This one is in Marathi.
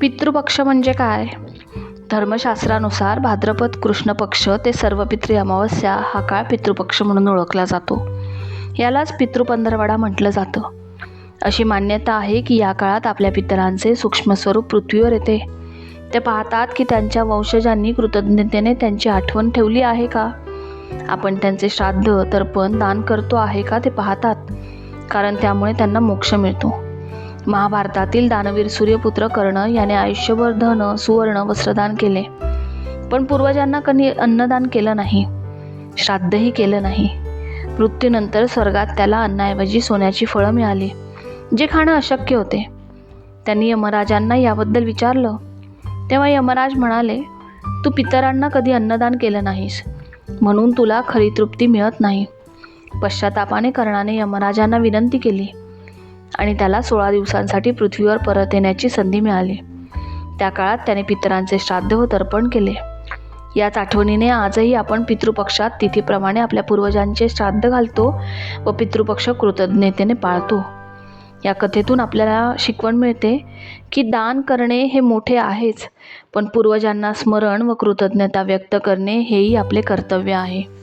पितृपक्ष म्हणजे काय? धर्मशास्त्रानुसार भाद्रपद कृष्ण पक्ष ते पितृ अमावस्या हा काळ पितृपक्ष म्हणून ओळखला जातो. यालाच पितृपंधरवडा म्हटलं जातं. अशी मान्यता आहे की या काळात आपल्या पितरांचे सूक्ष्मस्वरूप पृथ्वीवर येते. ते पाहतात की त्यांच्या वंशजांनी कृतज्ञतेने त्यांची आठवण ठेवली आहे का? आपण त्यांचे श्राद्ध तर्पण दान करतो आहे का ते पाहतात कारण त्यामुळे त्यांना मोक्ष मिळतो. महाभारतातील दानवीर सूर्यपुत्र कर्ण याने आयुष्यभर धन सुवर्ण वस्त्रदान केले. पण पूर्वजांना कधी अन्नदान केलं नाही. श्राद्धही केलं नाही. मृत्यूनंतर स्वर्गात त्याला अन्नाऐवजी सोन्याची फळं मिळाली जे खाणं अशक्य होते. त्यांनी यमराजांना याबद्दल विचारलं. तेव्हा यमराज म्हणाले तू पितरांना कधी अन्नदान केलं नाहीस. म्हणून तुला खरी तृप्ती मिळत नाही. पश्चातापाने कर्णाने यमराजांना विनंती केली. आणि त्याला सोळा दिवसांसाठी पृथ्वीवर परत येण्याची संधी मिळाली. त्या काळात त्याने पितरांचे श्राद्ध व तर्पण केले. याच आठवणीने आजही आपण पितृपक्षात तिथीप्रमाणे आपल्या पूर्वजांचे श्राद्ध घालतो व पितृपक्ष कृतज्ञतेने पाळतो. या कथेतून आपल्याला शिकवण मिळते की दान करणे हे मोठे आहेच पण पूर्वजांना स्मरण व कृतज्ञता व्यक्त करणे हेही आपले कर्तव्य आहे.